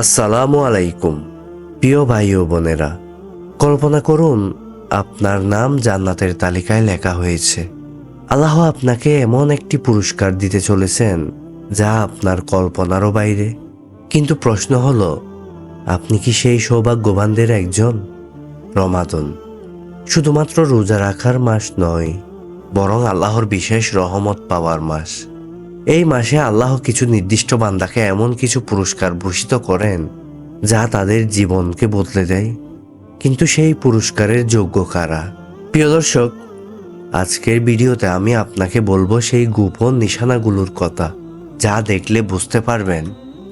আসসালামু আলাইকুম। প্রিয় ভাই ও বোনেরা, কল্পনা করুন, আপনার নাম জান্নাতের তালিকায় লেখা হয়েছে। আল্লাহ আপনাকে এমন একটি পুরস্কার দিতে চলেছেন, যা আপনার কল্পনারও বাইরে। কিন্তু প্রশ্ন হলো, আপনি কি সেই সৌভাগ্যবানদের একজন? রমাদন, শুধুমাত্র রোজা রাখার মাস নয়, বরং আল্লাহর বিশেষ রহমত পাওয়ার মাস। এই মাসে আল্লাহ কিছু নির্দিষ্ট বান্দাকে এমন কিছু পুরস্কার ভূষিত করেন যা তাদের জীবনকে বদলে দেয়। কিন্তু সেই পুরস্কারের যোগ্য কারা? প্রিয় দর্শক, আজকের ভিডিওতে আমি আপনাকে বলব সেই গোপন নিশানাগুলোর কথা, যা দেখলে বুঝতে পারবেন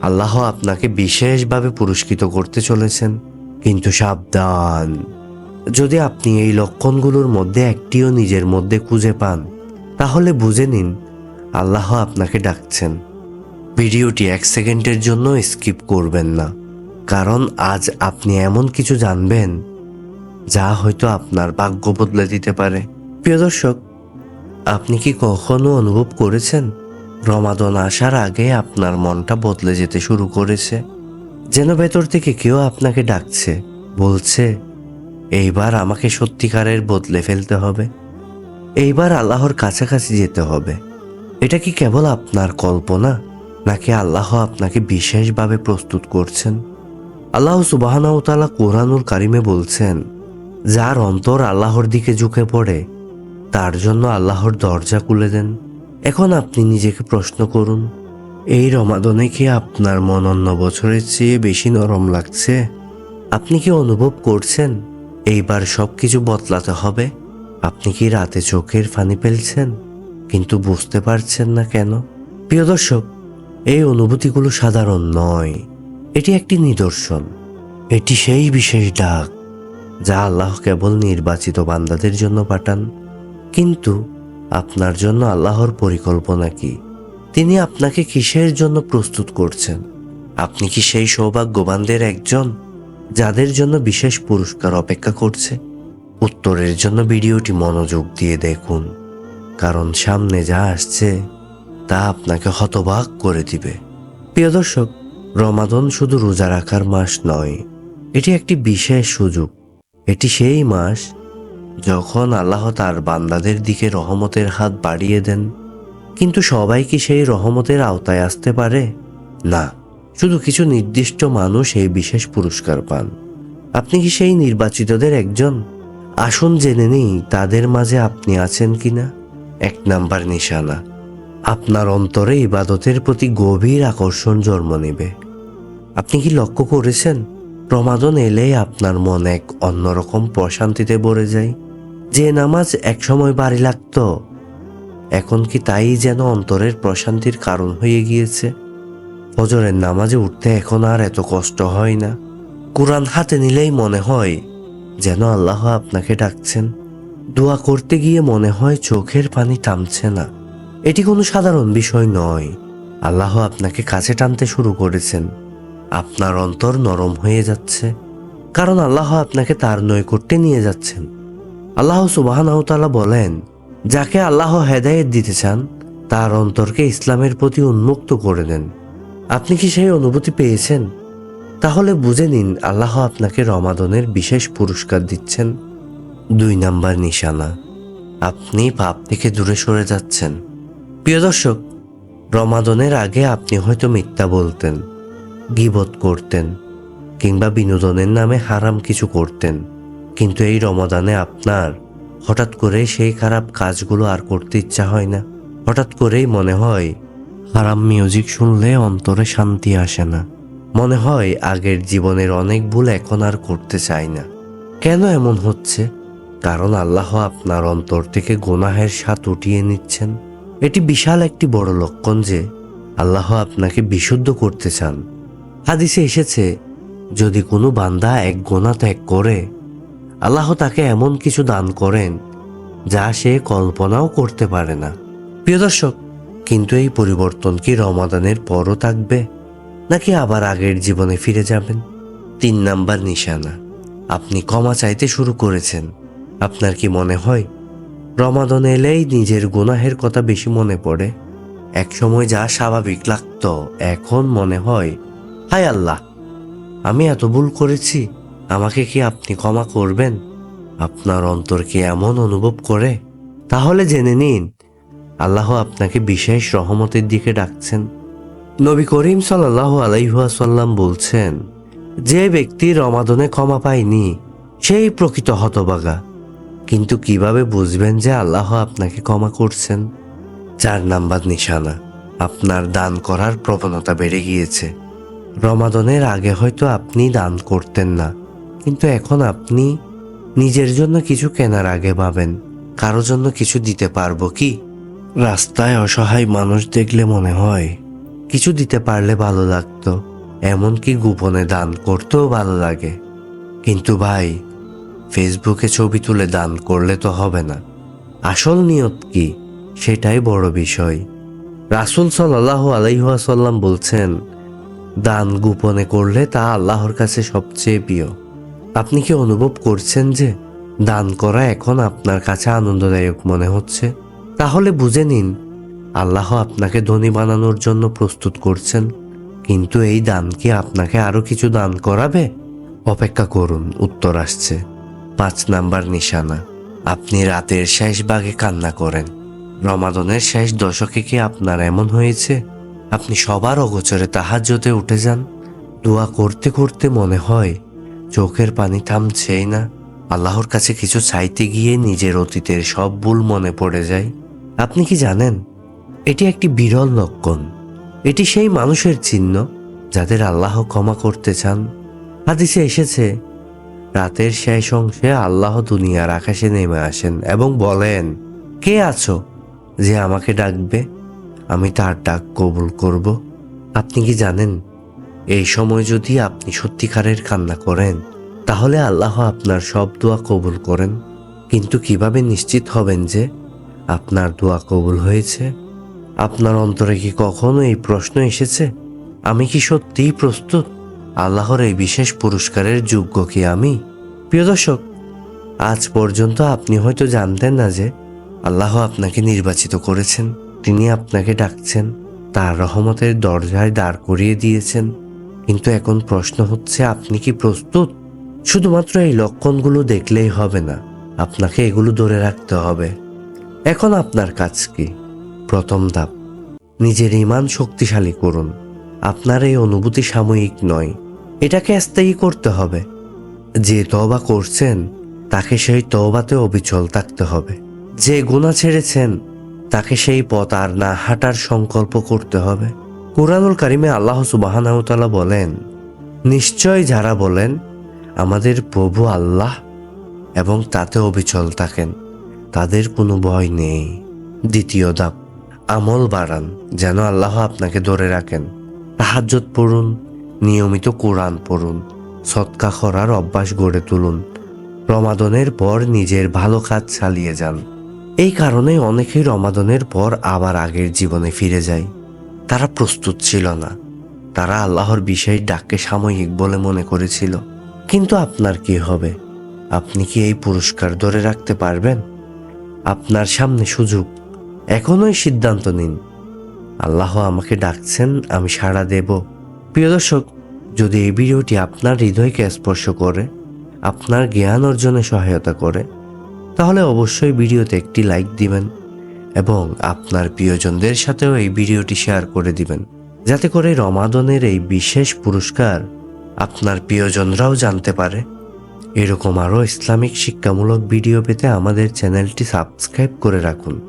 আল্লাহ আপনাকে বিশেষভাবে পুরস্কৃত করতে চলেছেন। কিন্তু সাবধান, যদি আপনি এই লক্ষণগুলোর মধ্যে একটিও নিজের মধ্যে খুঁজে পান, তাহলে বুঝে নিন আল্লাহ আপনাকে ডাকছেন। ভিডিওটি এক সেকেন্ডের জন্য স্কিপ করবেন না, কারণ আজ আপনি এমন কিছু জানবেন যা হয়তো আপনার ভাগ্য বদলে দিতে পারে। প্রিয় দর্শক, আপনি কি কখনো অনুভব করেছেন, রমাদন আসার আগে আপনার মনটা বদলে যেতে শুরু করেছে? যেন ভেতর থেকে কেউ আপনাকে ডাকছে, বলছে, এইবার আমাকে সত্যিকারের বদলে ফেলতে হবে। এইবার আল্লাহর কাছাকাছি যেতে হবে। এটা কি কেবল আপনার কল্পনা, নাকি আল্লাহ আপনাকে বিশেষভাবে প্রস্তুত করছেন? আল্লাহ সুবাহানাউতালা কোরআনুল কারিমে বলছেন, যার অন্তর আল্লাহর দিকে ঝুঁকে পড়ে, তার জন্য আল্লাহর দরজা খুলে দেন। এখন আপনি নিজেকে প্রশ্ন করুন, এই রমাদনে কি আপনার মন অন্য বছরের চেয়ে বেশি নরম লাগছে? আপনি কি অনুভব করছেন, এইবার সব কিছু বদলাতে হবে? আপনি কি রাতে চোখের ফানি ফেলছেন? কিন্তু বুঝতে পারছেন না কেন? প্রিয় দর্শক, এই অনুভূতিগুলো সাধারণ নয়। এটি একটি নিদর্শন। এটি সেই বিশেষ ডাক যা আল্লাহ কেবল নির্বাচিত বান্দাদের জন্য পাঠান। কিন্তু আপনার জন্য আল্লাহর পরিকল্পনা কি? তিনি আপনাকে কিসের জন্য প্রস্তুত করছেন? আপনি কি সেই সৌভাগ্যবানদের একজন যাদের জন্য বিশেষ পুরস্কার অপেক্ষা করছে? উত্তরের জন্য ভিডিওটি মনোযোগ দিয়ে দেখুন। কারণ সামনে যা আসছে তা আপনাকে হতবাক করে দিবে। প্রিয় দর্শক, রমাদন শুধু রোজা রাখার মাস নয়, এটি একটি বিশেষ সুযোগ। এটি সেই মাস যখন আল্লাহ তার বান্দাদের দিকে রহমতের হাত বাড়িয়ে দেন। কিন্তু সবাই কি সেই রহমতের আওতায় আসতে পারে? না, শুধু কিছু নির্দিষ্ট মানুষ এই বিশেষ পুরস্কার পান। আপনি কি সেই নির্বাচিতদের একজন? আসুন জেনে নিই তাদের মাঝে আপনি আছেন কিনা। এক নাম্বার নিশানা। আপনার অন্তরে ইবাদতের প্রতি গভীর আকর্ষণ জন্ম নেবে। আপনি কি লক্ষ্য করেছেন? প্রমাদন এলে আপনার মন এক অন্যরকম প্রশান্তিতে ভরে যায়। যে নামাজ একসময় বাড়ি লাগতো, এখন কি তাই যেন অন্তরের প্রশান্তির কারণ হয়ে গিয়েছে। ফজরের নামাজে উঠতে এখন আর এত কষ্ট হয় না। কোরআন হাতে নিলেই মনে হয় যেন আল্লাহ আপনাকে ডাকছেন। দোয়া করতে গিয়ে মনে হয় চোখের পানি থামছে না। এটি কোনো সাধারণ বিষয় নয়। আল্লাহ আপনাকে কাছে টানতে শুরু করেছেন। আপনার অন্তর নরম হয়ে যাচ্ছে। কারণ আল্লাহ আপনাকে তার নৈকট্যে নিয়ে যাচ্ছেন। আল্লাহ সুবাহানাহতালা বলেন, যাকে আল্লাহ হেদায়েত দিতে চান, তার অন্তরকে ইসলামের প্রতি উন্মুক্ত করে দেন। আপনি কি সেই অনুভূতি পেয়েছেন? তাহলে বুঝে নিন, আল্লাহ আপনাকে রমাদনের বিশেষ পুরস্কার দিচ্ছেন। দুই নাম্বার নিশানা। আপনি পাপ থেকে দূরে সরে যাচ্ছেন। প্রিয় দর্শক, রমাদনের আগে আপনি হয়তো মিথ্যা বলতেন, গিবত করতেন, কিংবা বিনোদনের নামে হারাম কিছু করতেন। কিন্তু এই রমাদানে আপনার হঠাৎ করে সেই খারাপ কাজগুলো আর করতে ইচ্ছা হয় না। হঠাৎ করেই মনে হয়, হারাম মিউজিক শুনলে অন্তরে শান্তি আসে না। মনে হয়, আগের জীবনের অনেক ভুল এখন আর করতে চাই না। কেন এমন হচ্ছে? কারণ আল্লাহ আপনার অন্তর থেকে গোনাহের স্বাদ উঠিয়ে নিচ্ছেন। এটি বিশাল একটি বড় লক্ষণ যে আল্লাহ আপনাকে বিশুদ্ধ করতে চান। হাদিসে এসেছে, যদি কোনো বান্দা এক গোনা ত্যাগ করে, আল্লাহ তাকে এমন কিছু দান করেন যা সে কল্পনাও করতে পারে না। প্রিয় দর্শক, কিন্তু এই পরিবর্তন কি রমাদানের পরও থাকবে, নাকি আবার আগের জীবনে ফিরে যাবেন? তিন নাম্বার নিশানা, আপনি ক্ষমা চাইতে শুরু করেছেন। আপনার কি মনে হয়? রমাদন এলেই নিজের গুনাহের কথা বেশি মনে পড়ে? একসময় যা স্বাভাবিক লাগতো, এখন মনে হয়, হায় আল্লাহ, আমি এত ভুল করেছি, আমাকে কি আপনি ক্ষমা করবেন? আপনার অন্তর কি এমন অনুভব করে? তাহলে জেনে নিন, আল্লাহ আপনাকে বিশেষ রহমতের দিকে ডাকছেন। নবী করিম সাল্লাহ আলাইহাসাল্লাম বলছেন, যে ব্যক্তি রমাদনে ক্ষমা পায়নি, সেই প্রকৃত হতবাগা। কিন্তু কীভাবে বুঝবেন যে আল্লাহ আপনাকে ক্ষমা করছেন? চার নাম্বার নিশানা, আপনার দান করার প্রবণতা বেড়ে গিয়েছে। রমাদনের আগে হয়তো আপনি দান করতেন না, কিন্তু এখন আপনি নিজের জন্য কিছু কেনার আগে ভাবেন কারও জন্য কিছু দিতে পারব কি? রাস্তায় অসহায় মানুষ দেখলে মনে হয়, কিছু দিতে পারলে ভালো লাগতো, এমনকি গোপনে দান করতেও ভালো লাগে। কিন্তু ভাই ফেসবুকে ছবি তুলে দান করলে তো হবে না। আসল নিয়ত কি? সেটাই বড় বিষয়। রাসুল সাল্লাহ আলাইহাসাল্লাম বলছেন, দান গোপনে করলে তা আল্লাহর কাছে সবচেয়ে প্রিয়। আপনি কি অনুভব করছেন যে দান করা এখন আপনার কাছে আনন্দদায়ক মনে হচ্ছে? তাহলে বুঝে নিন, আল্লাহ আপনাকে ধনী বানানোর জন্য প্রস্তুত করছেন। কিন্তু এই দান কি আপনাকে আরও কিছু দান করাবে? অপেক্ষা করুন, উত্তর আসছে। পাঁচ নাম্বার নিশানা। আপনি রাতের শেষ ভাগে কান্না করেন। রমাদনের শেষ দশকে কি আপনার এমন হয়েছে? আপনি সবার অগোচরে তাহাজ্জতে উঠে যান। দোয়া করতে করতে মনে হয়, চোখের পানি থামছেই না। আল্লাহর কাছে কিছু চাইতে গিয়ে নিজের অতীতের সব ভুল মনে পড়ে যায়। আপনি কি জানেন, এটি একটি বিরল লক্ষণ। এটি সেই মানুষের চিহ্ন, যাদের আল্লাহ ক্ষমা করতে চান। হাদিসে এসেছে রাতের শেষ অংশে আল্লাহ দুনিয়ার আকাশে নেমে আসেন এবং বলেন, কে আছো যে আমাকে ডাকবে? আমি তার ডাক কবুল করব। আপনি কি জানেন, এই সময় যদি আপনি সত্যিকারের কান্না করেন, তাহলে আল্লাহ আপনার সব দোয়া কবুল করেন। কিন্তু কীভাবে নিশ্চিত হবেন যে আপনার দোয়া কবুল হয়েছে? আপনার অন্তরে কি কখনো এই প্রশ্ন এসেছে? আমি কি সত্যিই প্রস্তুত? আল্লাহর এই বিশেষ পুরস্কারের যোগ্য কি আমি? প্রিয় দর্শক, আজ পর্যন্ত আপনি হয়তো জানতেন না যে আল্লাহ আপনাকে নির্বাচিত করেছেন, তিনি আপনাকে ডাকছেন, তার রহমতের দরজায় দাঁড় করিয়ে দিয়েছেন। কিন্তু এখন প্রশ্ন হচ্ছে, আপনি কি প্রস্তুত? শুধুমাত্র এই লক্ষণগুলো দেখলেই হবে না, আপনাকে এগুলো ধরে রাখতে হবে। এখন আপনার কাজ কি? প্রথম ধাপ, নিজের ইমান শক্তিশালী করুন। আপনার এই অনুভূতি সাময়িক নয়। এটাকে স্থায়ী করতে হবে। যে তবা করছেন, তাকে সেই তওবাতে অবিচল থাকতে হবে। যে গুণা ছেড়েছেন, তাকে সেই পথ আর না হাঁটার সংকল্প করতে হবে। কুরআনুল কারিমে আল্লাহ সুবাহানাউতালা বলেন, নিশ্চয় যারা বলেন, আমাদের প্রভু আল্লাহ এবং তাতে অবিচল থাকেন। তাদের কোনো ভয় নেই। দ্বিতীয় ধাপ, আমল বাড়ান, যেন আল্লাহ আপনাকে ধরে রাখেন। তাহাজ্জত পড়ুন, নিয়মিত কোরআন পড়ুন, সৎকা করার অভ্যাস গড়ে তুলুন, রমাদনের পর নিজের ভালো কাজ চালিয়ে যান। এই কারণে অনেকেই রমাদনের পর আবার আগের জীবনে ফিরে যায়। তারা প্রস্তুত ছিল না। তারা আল্লাহর বিষয় ডাককে সাময়িক বলে মনে করেছিল। কিন্তু আপনার কি হবে? আপনি কি এই পুরস্কার ধরে রাখতে পারবেন? আপনার সামনে সুযোগ। এখনই সিদ্ধান্ত নিন। আল্লাহ আমাকে ডাকছেন, আমি সাড়া দেব। প্রিয় দর্শক, যদি এই ভিডিওটি আপনার হৃদয়কে স্পর্শ করে, আপনার জ্ঞান অর্জনে সহায়তা করে, তাহলে অবশ্যই ভিডিওতে একটি লাইক দিবেন এবং আপনার প্রিয়জনদের সাথেও এই ভিডিওটি শেয়ার করে দিবেন। যাতে করে রমাদনের এই বিশেষ পুরস্কার আপনার প্রিয়জনরাও জানতে পারে। এরকম আরও ইসলামিক শিক্ষামূলক ভিডিও পেতে আমাদের চ্যানেলটি সাবস্ক্রাইব করে রাখুন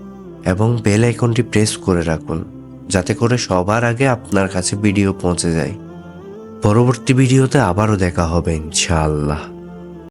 এবং বেল আইকনটি প্রেস করে রাখুন। যাতে করে সবার আগে আপনার কাছে ভিডিও পৌঁছে যায়। পরবর্তী ভিডিওতে আবারও দেখা হবে, ইনশাআল্লাহ।